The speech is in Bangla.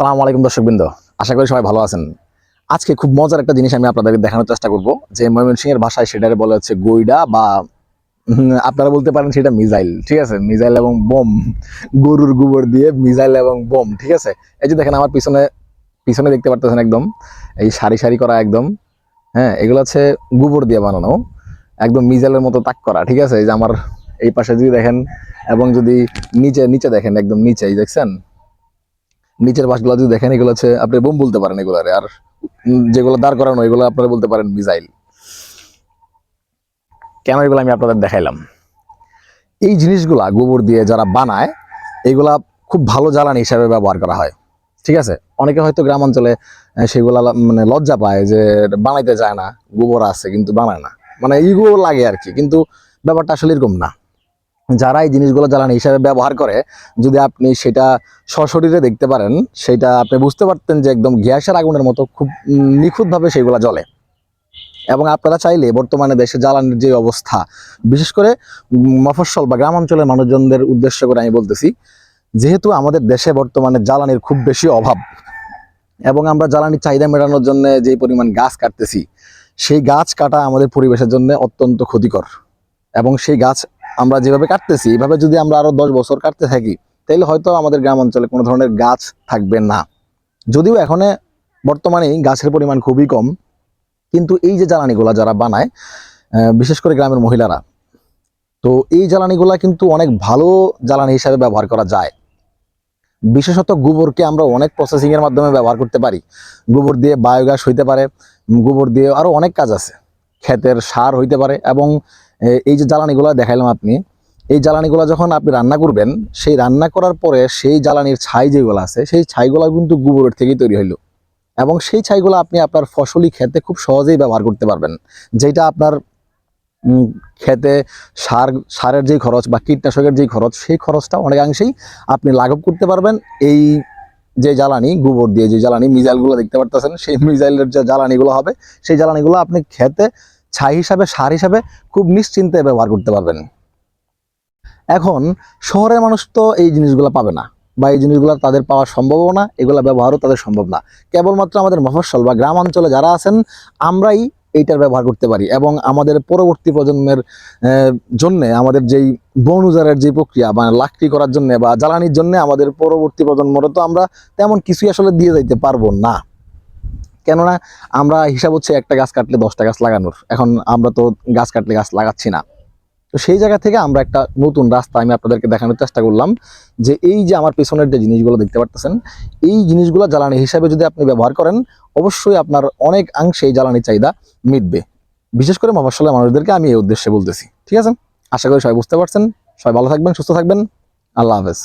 আসসালামু আলাইকুম দর্শকবৃন্দ। আশা করি সবাই ভালো আছেন। আজকে খুব মজার একটা জিনিস আমি আপনাদেরকে দেখানোর চেষ্টা করব, যে ময়মনসিংহের ভাষায় সেটারে বলা হচ্ছে গইডা বা আপনারা বলতে পারেন সেটা মিসাইল ঠিক আছে? মিসাইল এবং বোম, গরুর গোবর দিয়ে মিসাইল এবং বোম, ঠিক আছে? এই যে দেখেন আমার পিছনে পিছনে দেখতে পারতেছেন একদম, এই সারি সারি করা একদম হ্যাঁ এগুলো হচ্ছে গোবর দিয়ে বানানো, একদম মিজাইলের মতো তাক করা, ঠিক আছে? এই যে আমার এই পাশে যদি দেখেন, এবং যদি নিচে নিচে দেখেন, একদম নিচে এই দেখছেন? নিচের বাসগুলো যদি দেখেন, এগুলো হচ্ছে আপনি বোম বলতে পারেন এগুলারে। আর যেগুলো দাঁড় করানো, এগুলো আপনারা বলতে পারেন মিসাইল। কেন এগুলো আমি আপনাদের দেখাইলাম। এই জিনিসগুলা গোবর দিয়ে যারা বানায়, এগুলা খুব ভালো জ্বালানি হিসাবে ব্যবহার করা হয়। ঠিক আছে? অনেকে হয়তো গ্রাম অঞ্চলে সেগুলা মানে লজ্জা পায় যে বানাইতে চায় না, গোবর আছে কিন্তু বানায় না। মানে ইগো লাগে আর কি, কিন্তু ব্যাপারটা আসলে এরকম না। যারা এই জিনিসগুলো জ্বালানি হিসাবে ব্যবহার করে, যদি আপনি সেটা সশরীরে দেখতে পারেন, সেটা আপনি বুঝতে পারতেন যে একদম গ্যাসের আগুনের মতো খুব নিখুঁতভাবে সেগুলো জ্বলে। এবং আপনারা চাইলে বর্তমানে দেশে জ্বালানির যে অবস্থা, বিশেষ করে মফস্বল বা গ্রাম অঞ্চলের মানুষজনদের উদ্দেশ্য করে আমি বলতেছি, যেহেতু আমাদের দেশে বর্তমানে জ্বালানির খুব বেশি অভাব, এবং আমরা জ্বালানির চাহিদা মেটানোর জন্য যে পরিমাণ গাছ কাটতেছি, সেই গাছ কাটা আমাদের পরিবেশের জন্য অত্যন্ত ক্ষতিকর। এবং সেই গাছ আমরা যেভাবে কাটতেছি, এভাবে যদি আমরা আরও দশ বছর কাটতে থাকি তাহলে হয়তো আমাদের গ্রাম অঞ্চলে কোনো ধরনের গাছ থাকবে না। যদিও এখানে বর্তমানেই গাছের পরিমাণ খুবই কম, কিন্তু এই যে জ্বালানিগুলা যারা বানায় বিশেষ করে গ্রামের মহিলারা, তো এই জ্বালানিগুলা কিন্তু অনেক ভালো জ্বালানি হিসাবে ব্যবহার করা যায়। বিশেষত গোবরকে আমরা অনেক প্রসেসিং এর মাধ্যমে ব্যবহার করতে পারি। গোবর দিয়ে বায়োগ্যাস হইতে পারে গোবর দিয়ে আরও অনেক কাজ আছে। ক্ষেতের সার হইতে পারে এবং এই যে জ্বালানিগুলো দেখাইলাম আপনি, এই জ্বালানিগুলো যখন আপনি রান্না করবেন, সেই রান্না করার পরে সেই জ্বালানির ছাই যেগুলো আছে, সেই ছাইগুলো কিন্তু গোবরের থেকেই তৈরি হইল। এবং সেই ছাইগুলো আপনি আপনার ফসলি খেতে খুব সহজেই ব্যবহার করতে পারবেন যেটা আপনার খেতে সার, সারের যেই খরচ বা কীটনাশকের যেই খরচ, সেই খরচটা অনেকাংশেই আপনি লাঘব করতে পারবেন। এই যে জ্বালানি, গোবর দিয়ে যে জ্বালানি, মিজাইলগুলো দেখতে পারতেছেন, সেই মিজাইলের যে জ্বালানিগুলো হবে, সেই জ্বালানিগুলো আপনি খেতে ছাই হিসাবে, সার হিসাবে খুব নিশ্চিন্তে ব্যবহার করতে পারবেন। এখন, শহরের মানুষ তো এই জিনিসগুলো পাবে না বা এই জিনিসগুলো তাদের পাওয়া সম্ভবও না, এগুলো ব্যবহারও তাদের সম্ভব না। কেবলমাত্র আমাদের মফস্বল বা গ্রাম অঞ্চলে যারা আছেন, আমরাই এইটার ব্যবহার করতে পারি এবং আমাদের পরবর্তী প্রজন্মের জন্য, আমাদের যেই বন উজারের যে প্রক্রিয়া বা লাকড়ি করার জন্য বা জ্বালানির জন্য আমাদের পরবর্তী প্রজন্মরে তো আমরা তেমন কিছুই আসলে দিয়ে যাইতে পারব না। কেননা আমরা হিসাব হচ্ছে একটা গাছ কাটলে দশটা গাছ লাগানোর। এখন আমরা তো গাছ কাটলে গাছ লাগাচ্ছি না। তো সেই জায়গা থেকে আমরা একটা নতুন রাস্তা আমি আপনাদেরকে দেখানোর চেষ্টা করলাম যে এই যে আমার পেছনের যে জিনিসগুলো দেখতে পারতেছেন, এই জিনিসগুলো জ্বালানি হিসাবে যদি আপনি ব্যবহার করেন, অবশ্যই আপনার অনেক অংশে এই জ্বালানি চাহিদা মিটবে। বিশেষ করে মফস্বলের মানুষদেরকে আমি এই উদ্দেশ্যে বলতেছি। ঠিক আছে? আশা করি সবাই বুঝতে পারছেন। সবাই ভালো থাকবেন, সুস্থ থাকবেন। আল্লাহ হাফেজ।